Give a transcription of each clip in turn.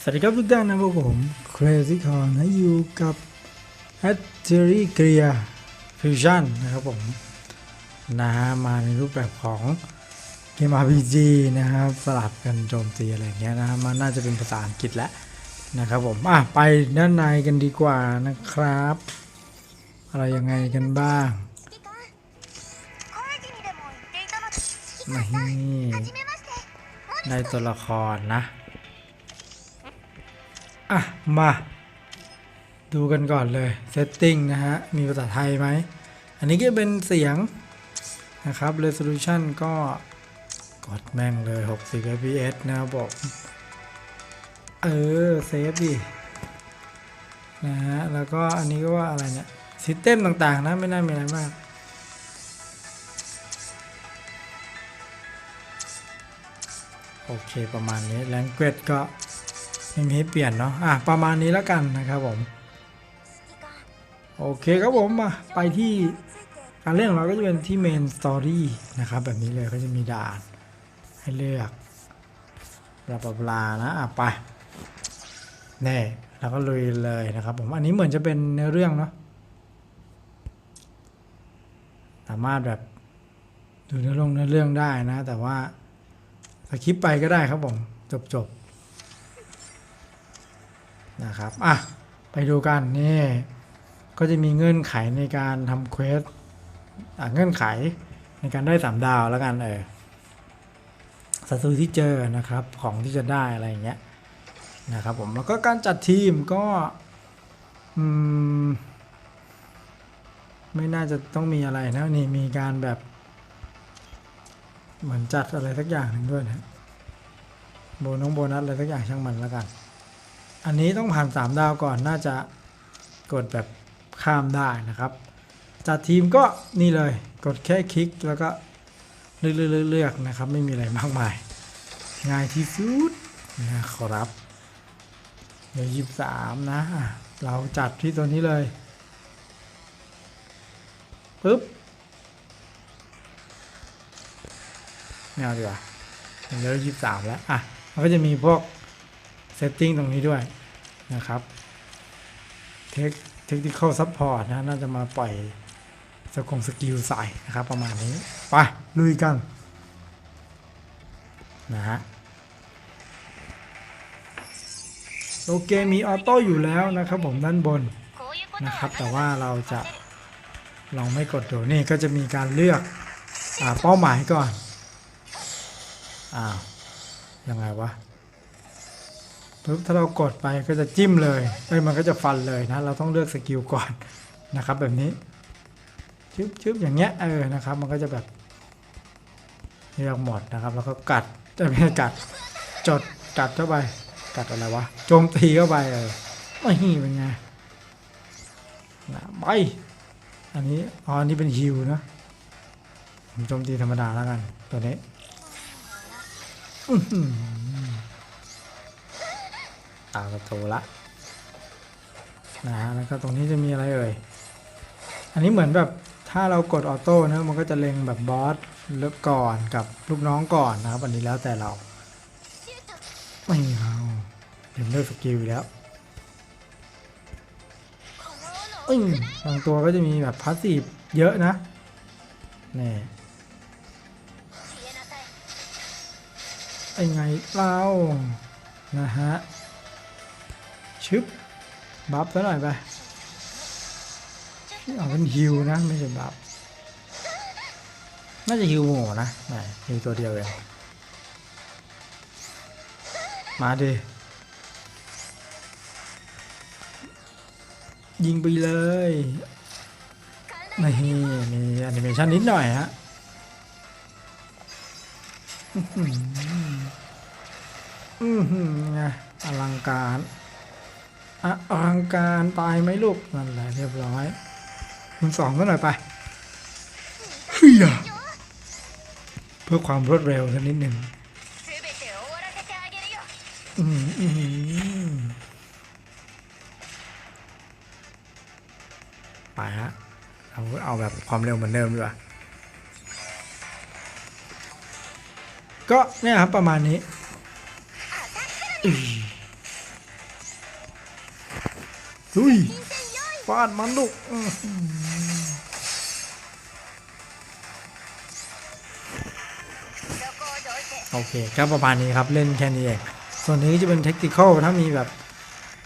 สวัสดีครับทุกท่านนะพวกผม Crazy Con นะอยู่กับ a t t e r y g e a r Fusion นะครับผมนะฮะมาในรูปแบบของเกม RPG นะครับสลับกันโจมตีอะไรเงี้ยนะมันน่าจะเป็นภาษาอังกฤษแล้วนะครับผมอะไปด้านในกันดีกว่านะครับ อะไรยังไงกันบ้างนี่ได้ตัวละครนะ อะ มา ดูกันก่อนเลยเซตติ้งนะฮะ มีภาษาไทยไหม อันนี้ก็เป็นเสียงนะครับ resolution ก็กดแม่งเลย 60 fps นะครับผมเออ เซฟดิ นะฮะ แล้วก็อันนี้ก็ว่าอะไรเนี่ยซิสเต็มต่าง ๆ นะ ไม่น่ามีอะไรมากโอเค ประมาณนี้แลงเกจก็ ไม่มีให้เปลี่ยนเนาะอะประมาณนี้แล้วกันนะครับผมโอเคครับผมมาไปที่การเล่นของเราก็จะเป็นที่เมนสตอรี่นะครับ แบบนี้เลยก็จะมีด่านให้เลือกบลาบลานะอะไปแน่แล้วก็ลุยเลยนะครับผมอันนี้เหมือนจะเป็นเนื้อเรื่องเนาะสามารถแบบดูเนื้อลงเนื้อเรื่องได้นะ แต่ว่าสคิปไปก็ได้ครับผมจบจบ นะครับอะไปดูกันนี่ก็จะมีเงื่อนไขในการทำเควสอะเงื่อนไขในการได้สามดาวแล้วกันเออศัตรูที่เจอนะครับของที่จะได้อะไรอย่างเงี้ยนะครับผมแล้วก็การจัดทีมก็อืมไม่น่าจะต้องมีอะไรนะนี่มีการแบบ เหมือนจัดอะไรสักอย่างหนึ่งด้วยนะโบนงโบนัสอะไรสักอย่างช่างมันแล้วกัน อันนี้ต้องผ่านสามดาวก่อนน่าจะกดแบบข้ามได้นะครับ จัดทีมก็นี่เลยกดแค่คลิกแล้วก็เลือกเลือกนะครับ ไม่มีอะไรมากมาย ง่ายที่สุดนะครับเดี๋ยวยี่สามนะเราจัดที่ตัวนี้เลยปึ๊บไม่เอาดีกว่าเดี๋ยวยี่สามแล้วอะมันก็จะมีพวกเซตติ้งตรงนี้ด้วย นะครับเทคเทคนิคอลซัพพอร์ตนะน่าจะมาปล่อยสกงสกิลใส่นะครับ ประมาณนี้ ไป ลุยกัน นะฮะโอเคมีออโต้อยู่แล้วนะครับผมด้านบนนะครับ แต่ว่าเราจะลองไม่กดดูนี่ก็จะมีการเลือกอเป้าหมายก่อนอ้าวยังไงวะ ถ้าเรากดไปก็จะจิ้มเลยเอ้ยมันก็จะฟันเลยนะ เราต้องเลือกสกิลก่อนนะครับ แบบนี้ชึบชึบอย่างเงี้ยเออนะครับ มันก็จะแบบเลือกหมดนะครับ แล้วก็กัดจะไม่ใช่กัดจดกัดเข้าไปกัดอะไรวะโจมตีเข้าไปเออไม่เป็นไงนะไปอันนี้อ๋ออันนี้เป็นฮิวนะผมโจมตีธรรมดาแล้วกันตัวนี้อื้อามประตูละนะฮะแล้วก็ตรงนี้จะมีอะไรเอ่ย อันนี้เหมือนแบบถ้าเรากดออโต้นะมันก็จะเล็งแบบบอสเลืกก่อนกับลูกน้องก่อนนะครับ อันนี้แล้วแต่เราไม่เอาเดี๋ยวเลืกสกิลอยู่แล้วบางตัวก็จะมีแบบพาสซีฟเยอะนะนี่ไอไงเล่านะฮะ ชึบบัฟซะหน่อยไปเอาเป็นฮิวนะไม่ใช่บัฟน่าจะฮิวหมูนะไหนฮิวตัวเดียวเองมาดิยิงไปเลยนี่มีแอนิเมชันนิดหน่อยฮะอื้อหืออือหือไงอลังการ อลังการตายไหมลูกนั่นแหละเรียบร้อยมันสองก็หน่อยไปเฮียเพื่อความรวดเร็วสักนิดหนึ่งไปฮะเอาเอาแบบความเร็วเหมือนเดิมดีกว่าก็เนี่ยครับประมาณนีุ้ยฟาดมันลูกโอเคครับประมาณนี้ครับเล่นแค่นี้เองส่วนนี้จะเป็นเทคนิคถ้ามีแบบ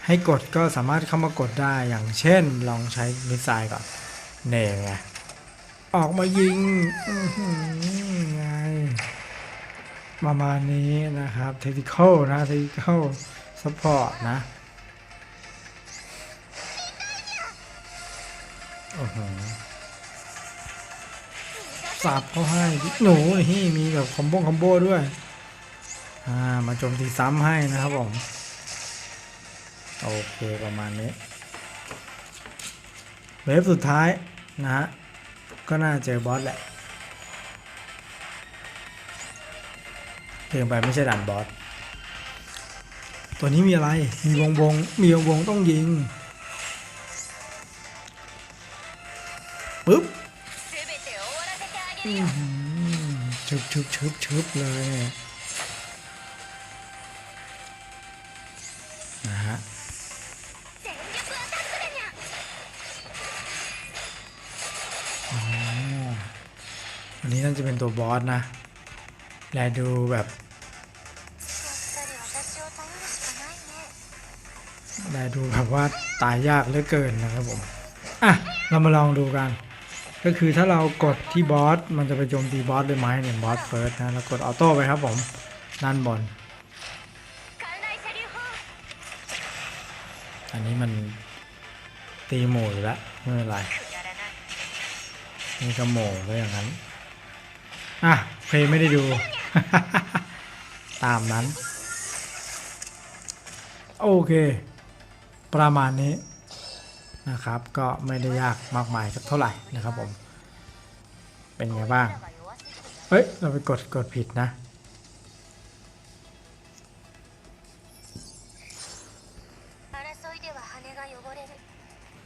ให้กดก็สามารถเข้ามากดได้อย่างเช่น ลองใช้มิสไซล์ก่อนเน่ไงออกมายิงไงประมาณนี้นะครับเทคนิคนะเทคนิคซัพพอร์ตนะ สับเขาให้หนูนี่มีแบบคอมโบคอมโบด้วย อ่า มาโจมตีซ้ำให้นะครับผม โอเคประมาณนี้ เวฟสุดท้ายนะฮะ ก็น่าเจอบอสแหละเพียงไปไม่ใช่ด่านบอส ตัวนี้มีอะไร มีวงวง มีวงวงต้องยิง ปึ๊บชึบชึบชึบชึบเลยนะฮะอันนี้น่าจะเป็นตัวบอสนะ แลดูแบบแลดูแบบว่าตายยากเหลือเกินนะครับผม อะ เรามาลองดูกัน ก็คือถ้าเรากดที่บอสมันจะไปโจมตีบอสด้วยไหมเนี่ยบอสเฟิร์สนะแล้วกดออโต้ไปครับผมนั่นบอลอันนี้มันตีโมู่แล้วไม่เป็นไรมีกระโหม่ก็อย่างนั้น อะเพลงไม่ได้ดู ตามนั้น โอเค ประมาณนี้ นะครับ ก็ไม่ได้ยากมากมายสักเท่าไหร่นะครับผม เป็นไงบ้าง เฮ้ย เราไปกดกดผิดนะ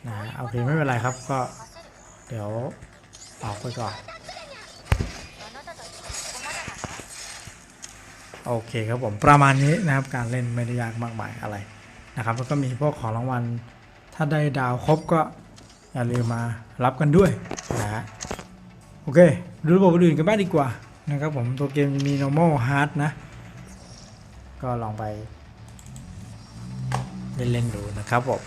นะโอเคไม่เป็นไรครับก็เดี๋ยวออกไปก่อน โอเคครับผมประมาณนี้นะครับ การเล่นไม่ได้ยากมากมายอะไรนะครับ แล้วก็มีพวกของรางวัล ถ้าได้ดาวครบก็อย่าลืมมารับกันด้วยนะฮะโอเค ดูระบบอื่นกันบ้างดีกว่านะครับผมตัวเกมมี normal hard นะ ก็ลองไป เล่นๆดูนะครับผม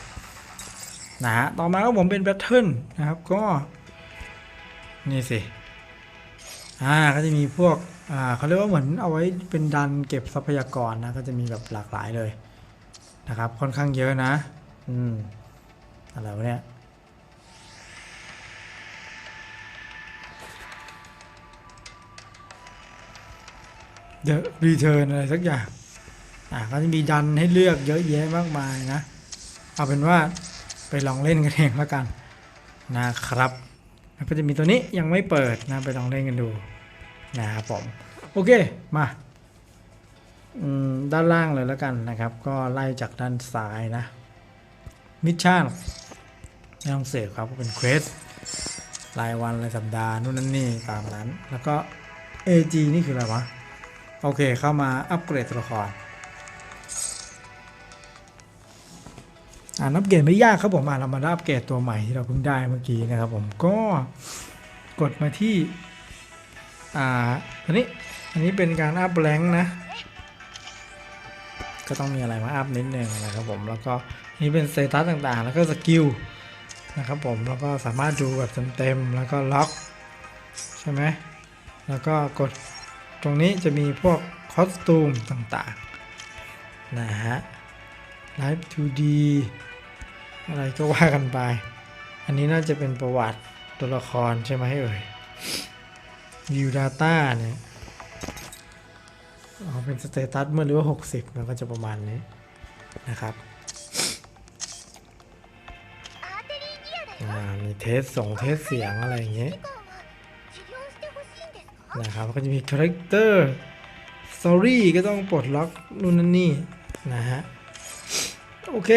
นะฮะต่อมาก็ผมเป็นแบทเทิลนะครับก็ นี่สิ อ่าก็จะมีพวก อ่าเขาเรียกว่าเหมือนเอาไว้เป็นดันเก็บทรัพยากรนะ ก็จะมีแบบหลากหลายเลยนะครับ ค่อนข้างเยอะนะ อืม อะไรวะเนี่ยเดอะรีเทิร์นอะไรสักอย่าง อ่าก็จะมีดันให้เลือกเยอะแยะมากมายนะ เอาเป็นว่าไปลองเล่นกันเองแล้วกันนะครับแล้วก็จะมีตัวนี้ยังไม่เปิดนะ ไปลองเล่นกันดูนะครับผม โอเค มาด้านล่างเลยแล้วกันนะครับ ก็ไล่จากด้านซ้ายนะ มิชชั่น ไม่ต้องเสพครับก็เป็นเควสรายวันรายสัปดาห์นู่นนั่นนี่ตามนั้น แล้วก็ AG นี่คืออะไรวะ โอเคเข้ามาอัปเกรดตัวละครอ่านับเกรดไม่ยากครับผมอ่าเรามาอัปเกรดตัวใหม่ที่เราเพิ่งได้เมื่อกี้นะครับผมก็กดมาที่อ่าอันนี้อันนี้เป็นการอัพแรงค์นะ ก็ต้องมีอะไรมาอัพนิดนึงนะครับผมแล้วก็นี่เป็นสเตตัสต่างๆ แล้วก็สกิล นะครับผมแล้วก็สามารถดูแบบเต็มๆแล้วก็ล็อกใช่ไหมแล้วก็กดตรงนี้จะมีพวกคอสตูมต่างๆนะฮะ Live 2D อะไรก็ว่ากันไป อันนี้น่าจะเป็นประวัติตัวละครใช่ไหมเอ่ย View Data เนี่ยอ๋อเป็นสเตตัสเมื่อหรือว่า 60 มันก็จะประมาณนี้นะครับ มีเทสส่งเทสเสียงอะไรอย่างเงี้ยนะครับก็จะมีคาแรคเตอร์สตอรี่ก็ต้องปลดล็อกนู่นนั่นนี่นะฮะโอเค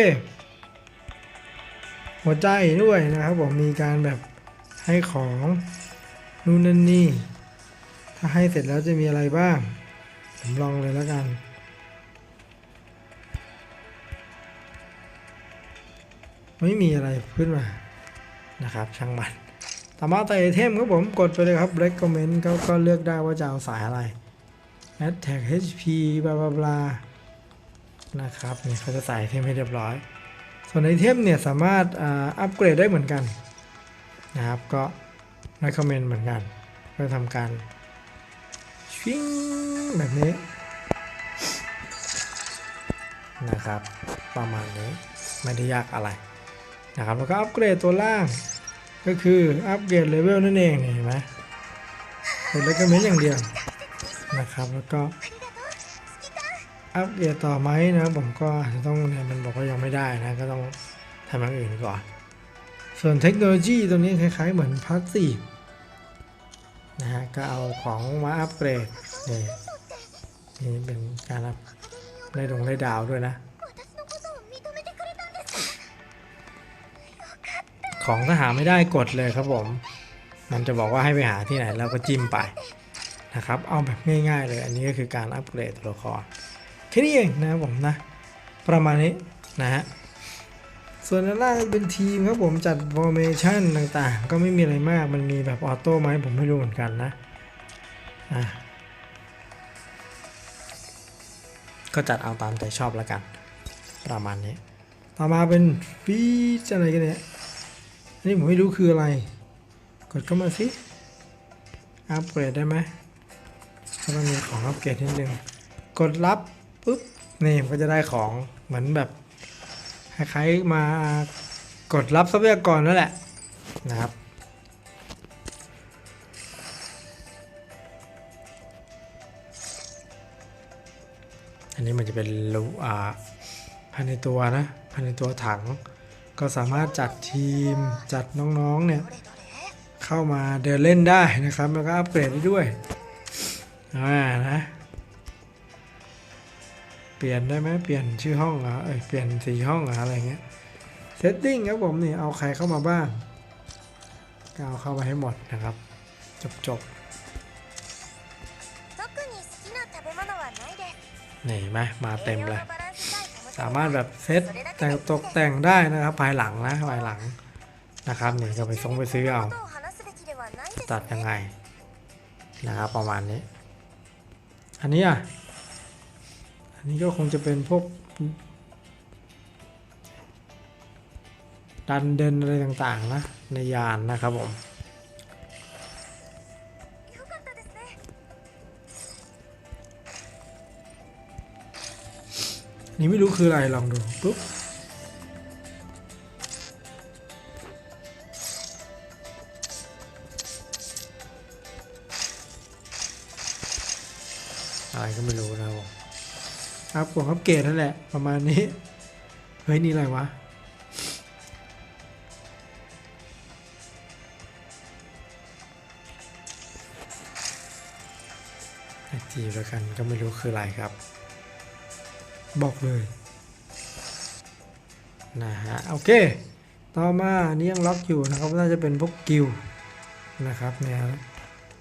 หัวใจด้วยนะครับผมมีการแบบให้ของนู่นนั่นนี่ ถ้าให้เสร็จแล้วจะมีอะไรบ้าง ผมลองเลยแล้วกันไม่มีอะไรขึ้นมา นะครับช่างมันต่อมาแต่ไอเทมครับผมกดไปเลยครับ recommend ก็ก็เลือกได้ว่าจะเอาสายอะไร attack HP บลาบลาบลานะครับนี่เขาจะใส่เทมให้เรียบร้อย ส่วนไอเทมเนี่ยสามารถอัปเกรดได้เหมือนกันนะครับก็ recommend เหมือนกันก็ทำการชิงแบบนี้นะครับ ประมาณนี้ไม่ได้ยากอะไร นะครับแล้วก็อัปเกรดตัวล่าง ก็คืออัปเกรดเลเวลนั่นเองนี่เห็นไหมกด recommend อย่างเดียวนะครับแล้วก็อัปเกรดต่อไหมนะผมก็จะต้องเนี่ยมันบอกว่ายังไม่ได้นะก็ต้องทำอย่างอื่นก่อน ส่วนเทคโนโลยีตรงนี้คล้าย ๆ เหมือนพาสซีฟนะฮะก็เอาของมาอัปเกรดนี่นี่เป็นการอัพได้ดงได้ดาวด้วยนะ ของถ้าหาไม่ได้กดเลยครับผม มันจะบอกว่าให้ไปหาที่ไหนเราก็จิ้มไปนะครับ เอาแบบง่ายๆเลย อันนี้ก็คือการอัปเกรดตัวละครแค่นี้เองนะครับผมนะ ประมาณนี้นะฮะ ส่วนด้านล่างเป็นทีมครับผมจัด formation ต่างๆ ก็ไม่มีอะไรมาก มันมีแบบออโต้ไหมผมไม่รู้เหมือนกันนะ อะก็จัดเอาตามใจชอบแล้วกัน ประมาณนี้ ต่อมาเป็นฟีชอะไรกันเนี่ย นนี้ผมไม่รู้คืออะไร กดเข้ามาสิอัปเกรดได้ไหมก็ต้องมีของอัปเกรดนิดนึงกดรับปุ๊บนี่ก็จะได้ของเหมือนแบบคล้ายๆมากดรับทรัพยากรนั่นแหละนะครับอันนี้มันจะเป็นรูอ่าภายในตัวนะภายในตัวถัง ก็สามารถจัดทีมจัดน้องๆเนี่ยเข้ามาเดินเล่นได้นะครับ แล้วก็อัปเกรดได้ด้วยอ่านะเปลี่ยนได้ไหมเปลี่ยนชื่อห้องเหรอเออเปลี่ยนสีห้องเหรออะไรเงี้ยเซตติ้งครับผมนี่เอาใครเข้ามาบ้างก็เอาเข้ามาให้หมดนะครับ จบจบนี่ไหมมาเต็มเลย สามารถแบบเซตแต่งตกแต่งได้นะครับภายหลังนะภายหลังนะครับนี่ก็ไปซงไปซื้อเอาตัดยังไงนะครับประมาณนี้ อันนี้อะอันนี้ก็คงจะเป็นพวกดันเดินอะไรต่างๆนะในยานนะครับผม นนี้ไม่รู้คืออะไรลองดูปุ๊บอะไรก็ไม่รู้นะครับผมครับผมอัปเกรดนั่นแหละ ประมาณนี้ เฮ้ย นี่อะไรวะไอจีแล้วกันก็ไม่รู้คืออะไรครับ บอกเลยนะฮะโอเค ต่อมาอันนี้ยังล็อกอยู่นะครับน่าจะเป็นพวกกิลนะครับเนี่ย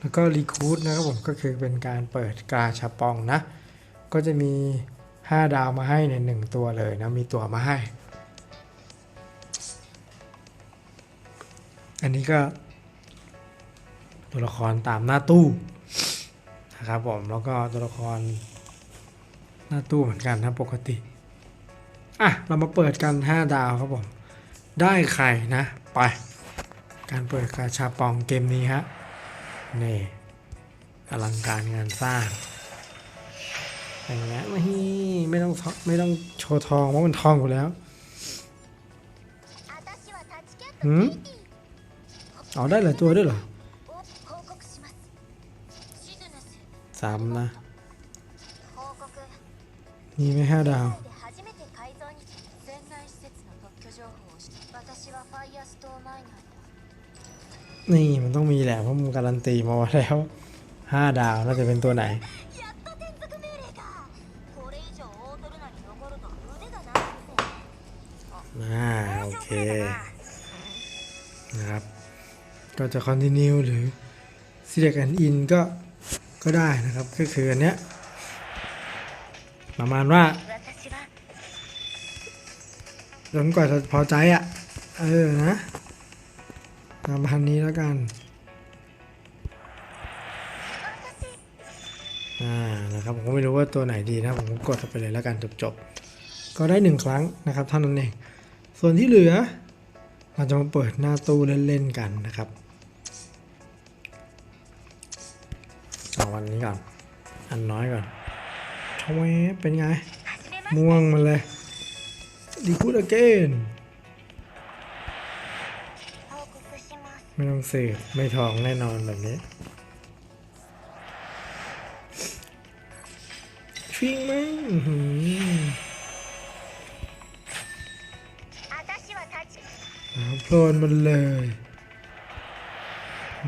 แล้วก็รีคูดนะครับผมก็คือเป็นการเปิดกาชาปองนะ ก็จะมี 5 ดาวมาให้ในหนึ่งตัวเลยนะ มีตัวมาให้ อันนี้ก็ ตัวละครตามหน้าตู้นะครับผมแล้วก็ตัวละคร น้าตู้เหมือนกันนะปกติ อะ เรามาเปิดกัน 5 ดาวครับผม ได้ไข่นะ ไป การเปิดกาชาปองเกมนี้ฮะ นี่อลังการงานสร้างอย่างแล้วไม่ต้องไม่ต้องโชว์ทองเพราะมันทองอยู่แล้วหืมเอได้หลายตัวด้วยเหรอซ้ำนะ นี่ไม่ห้าดาว นี่มันต้องมีแหละเพราะมึงการันตีมาแล้วห้าดาวน่าจะเป็นตัวไหนมาโอเคนะครับก็จะคอนติเนียหรือ select and in ก็ก็ได้นะครับ ก็คืออันเนี้ย ประมาณว่าจนกว่าจะพอใจอะ่ะ เออนะประมาณนี้แล้วกัน อ่า นะครับ ผมก็ไม่รู้ว่าตัวไหนดีนะ ผมกดไปเลยแล้วกันจบๆก็ได้หนึ่งครั้งนะครับเท่านั้นเอง ส่วนที่เหลือ เราจะมาเปิดหน้าตู้เล่นๆกันนะครับเอาวันนี้ก่อน อันน้อยก่อน ชวเป็นไง ม่วงมาเลยดีคูดอเกนไม่ต้องเสพไม่ท้องแน่นอนแบบนี้ฟิงมั้งโผลนมันเลย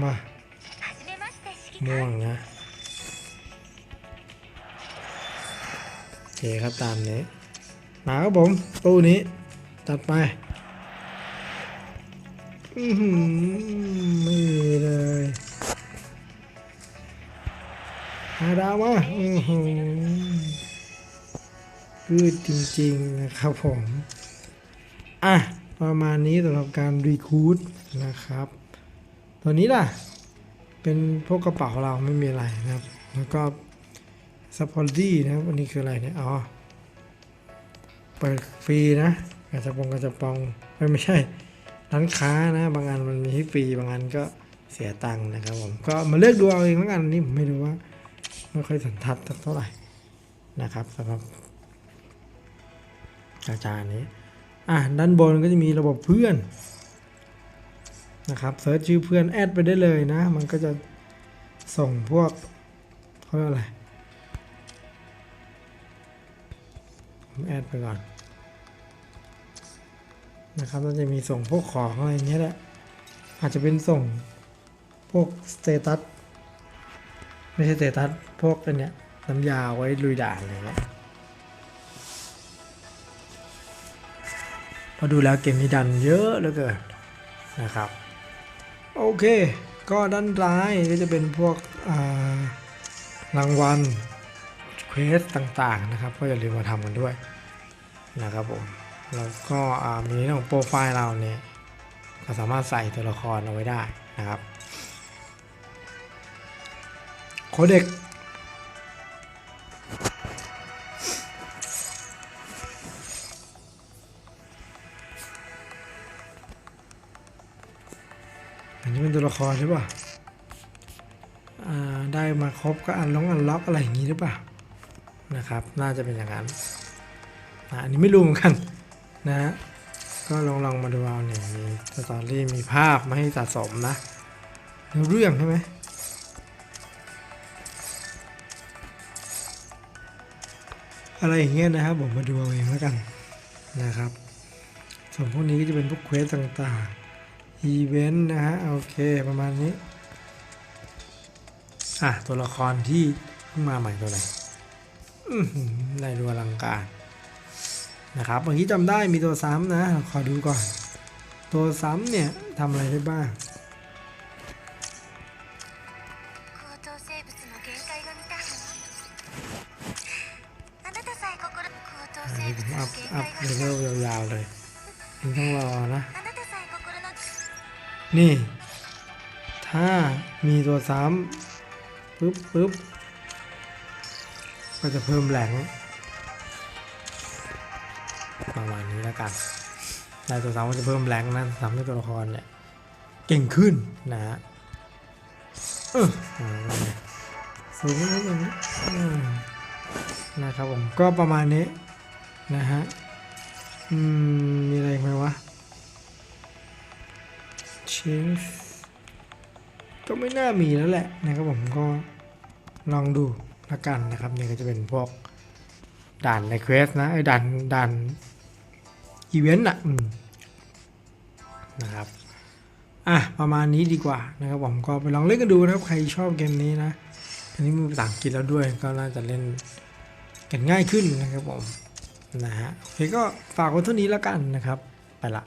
มา ม่วงนะ คครับตามนี้ มาครับผม ตู้นี้จัดไปอือหือไม่มีเลยหาดาวมาอือหือพืดจริง ๆ นะครับผม อะ ประมาณนี้สำหรับการรีคูดนะครับ ตัวนี้ล่ะ เป็นพวกกระเป๋าเราไม่มีอะไรนะครับ แล้วก็ ซัพพอร์ตี้นะครับอันนี้คืออะไรเนี่ย อ๋อ เปิดฟรีนะกระจะปองกระจะปองเอ้ยไม่ใช่ ร้านค้านะ บางอันมันมีให้ฟรีบางอันก็เสียตังค์นะครับผม ก็มาเลือกดูเอาเองแล้วกันอันนี่ผมไม่รู้ว่า ไม่ค่อยสันทัดสักเท่าไหร่นะครับสำหรับอาจารย์นี้ อะ ด้านบนก็จะมีระบบเพื่อนนะครับเซิร์ชชื่อเพื่อนแอดไปได้เลยนะ มันก็จะส่งพวกเขาเรียกอะไร แอดไปก่อน นะครับมันจะมีส่งพวกของอะไรเงี้ยแหละ อาจจะเป็นส่งพวกสเตตัสไม่ใช่สเตตัสพวกอันเนี้ยน้ำยาไว้ลุยด่านอะไรเงี้ยพอดูแล้วเกมนี้ดันเยอะเหลือเกินนะครับ โอเค ก็ด้านร้ายก็จะเป็นพวกรางวัล เควสต่างๆนะครับ ก็อย่าลืมมาทำกันด้วยนะครับผมแล้วก็มีเรื่องของโปรไฟล์เราเนี่ยก็สามารถใส่ตัวละครเอาไว้ได้นะครับโคเด็กอันนี้เป็นตัวละครใช่ป่ะได้มาครบก็อันล็อกอันล็อกอะไรอย่างนี้หรือเปล่า นะครับ น่าจะเป็นอย่างนั้นอันนี้ไม่รู้เหมือนกันนะฮะก็ลองลองมาดูเอาเนี่ยมีสตอรี่มีภาพมาให้สะสมนะเรื่องใช่ไหมอะไรอย่างเงี้ยนะครับผมมาดูเอาเองแล้วกันนะครับ ส่วนพวกนี้ก็จะเป็นพวกเควสต่างๆ อีเวนต์นะฮะโอเคประมาณนี้ อะ ตัวละครที่เพิ่งมาใหม่ตัวไหน ได้ดูอลังการนะครับเมื่อกี้จำได้มีตัวซ้ำนะ ขอดูก่อน ตัวซ้ำเนี่ยทำอะไรได้บ้างอัพอัพเลเวลยาวๆเลยยังต้องรอนะ นี่ ถ้ามีตัวซ้ำปึ๊บปึ๊บ ก็จะเพิ่มแหลงประมาณนี้แล้วกันได้ตัวซ้ำก็จะเพิ่มแหลงนะซ้ำให้ตัวละครเนี่ยเก่งขึ้นนะฮะเอออ่าสูงนิดนึงอืมนะครับผมก็ประมาณนี้นะฮะอืมมีอะไรไหมวะ change ก็ไม่น่ามีแล้วแหละนะครับผมก็ลองดู ละกันนะครับนี่ก็จะเป็นพวกด่านในเควสนะไอ้ด่านด่านอีเวนต์อะนะครับอะประมาณนี้ดีกว่านะครับผมก็ไปลองเล่นกันดูนะครับใครชอบเกมนี้นะอันนี้มีภาษาอังกฤษแล้วด้วยก็น่าจะเล่นกันง่ายขึ้นนะครับผมนะฮะโอเคก็ฝากไว้เท่านี้แล้วกันนะครับ ไปละ